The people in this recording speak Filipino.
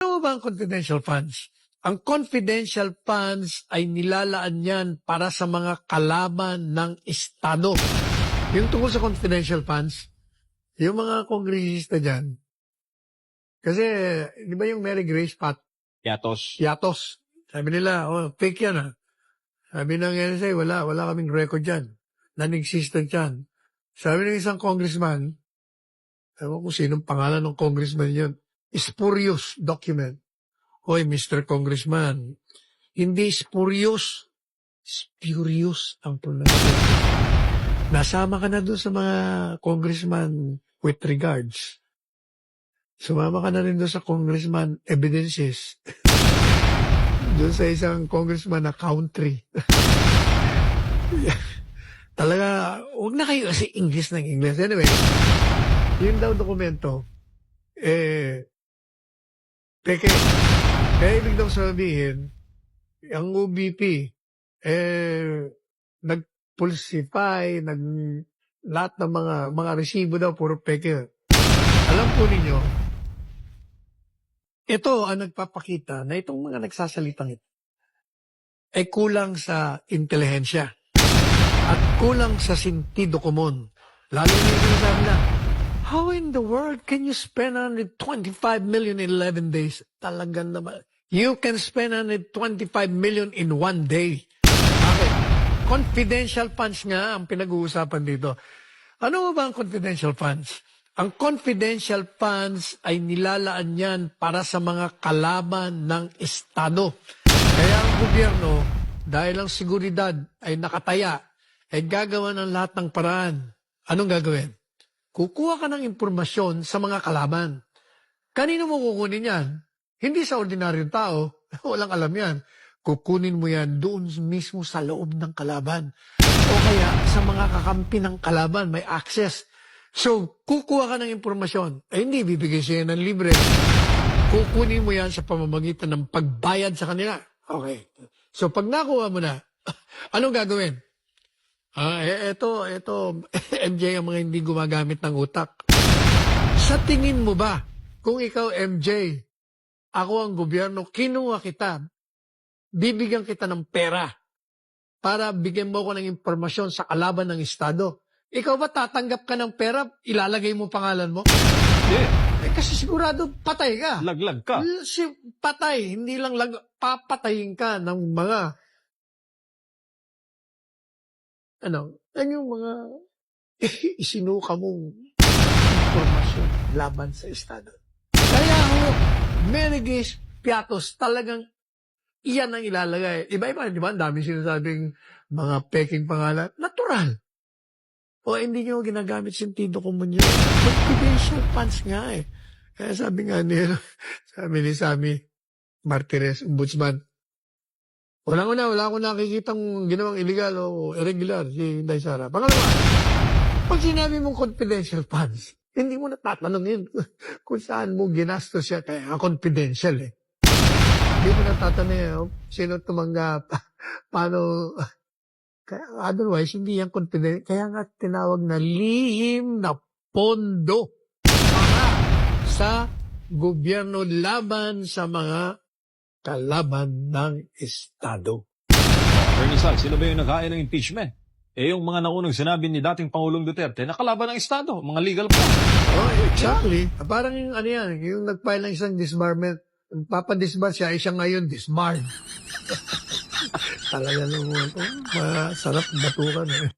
Ano ba ang confidential funds? Ang confidential funds ay nilalaan yan para sa mga kalaban ng Estado. Yung tungkol sa confidential funds, yung mga kongresista dyan, kasi, di ba yung Mary Grace Pat, Yatos. Yatos, sabi nila, oh, fake yan ah. Sabi ng NSA, wala, wala kaming record dyan. Non-existent yan. Sabi ng isang congressman, ewan ko sinong pangalan ng congressman yun, spurious document. Hoy, Mr. Congressman, hindi spurious, spurious ang pronunciation. Nasama ka na doon sa mga congressman with regards. Sumama ka na rin doon sa congressman evidences. doon sa isang congressman na country. Talaga, huwag na kayo kasi English ng English. Anyway, yun daw dokumento, eh, peke. Kaya ibig daw sabihin, ang OBP, eh, nag-pulsify, nag, lahat ng mga, mga resibo daw, puro peke. Alam po ninyo, ito ang nagpapakita na itong mga nagsasalitang ito ay kulang sa intelihensya at kulang sa sentido komon. Lalo na yung sinasabi na, how in the world can you spend 125 million in 11 days? Talagang naman. You can spend 125 million in one day. Bakit? Confidential funds nga ang pinag-uusapan dito. Ano ba ang confidential funds? Ang confidential funds ay nilalaan yan para sa mga kalaban ng Estado. Kaya ang gobyerno, dahil ang seguridad ay nakataya, ay gagawa ng lahat ng paraan. Anong gagawin? Kukuha ka ng impormasyon sa mga kalaban. Kanino mo kukunin yan? Hindi sa ordinaryong tao. Walang alam yan. Kukunin mo yan doon mismo sa loob ng kalaban. O kaya sa mga kakampi ng kalaban, may access. So, kukuha ka ng impormasyon. Eh, hindi bibigay siya ng libre. Kukunin mo yan sa pamamagitan ng pagbayad sa kanila. Okay. So, pag nakuha mo na, anong gagawin? Ah, eh, eto, eto, MJ ang mga hindi gumagamit ng utak. Sa tingin mo ba, kung ikaw MJ, ako ang gobyerno, kinuha kita, bibigyan kita ng pera para bigyan mo ko ng impormasyon sa kalaban ng Estado. Ikaw ba tatanggap ka ng pera, ilalagay mo pangalan mo? Hindi. Eh, kasi sigurado patay ka. Laglag ka. Si patay, hindi lang lag, papatayin ka ng mga ano, yan yung mga isinuka mong informasyon laban sa Estado. Kaya ho, Menegis Piatos, talagang iyan ang ilalagay. Iba-iba, di ba? Ang dami sinasabing mga peking pangalan. Natural. O hindi nyo ginagamit sentido commun yun. Confidential funds nga eh. Kaya sabi nga ni, sabi ni Sammy Martinez, ombudsman, Walang una, wala akong nakikitang ginawang illegal o irregular si Inday Sara. Pangalawa, pag sinabi mong confidential funds, hindi mo natatanungin kung saan mo ginastos siya. Kaya confidential eh. Hindi mo natatanungin oh, sino tumanggap, paano, kaya otherwise, hindi yan confidential. Kaya nga tinawag na lihim na pondo para sa gobyerno laban sa mga kalaban ng Estado. Attorney Sal, sino ba yung naghain ng impeachment? Eh, yung mga naunang sinabi ni dating Pangulong Duterte, nakalaban ng Estado, mga legal pa. Oh, exactly. Parang yung ano yan, yung nag-file ng isang disbarment, papadisbar siya, ay siya ngayon disbarred. Talaga naman, oh, masarap batukan eh.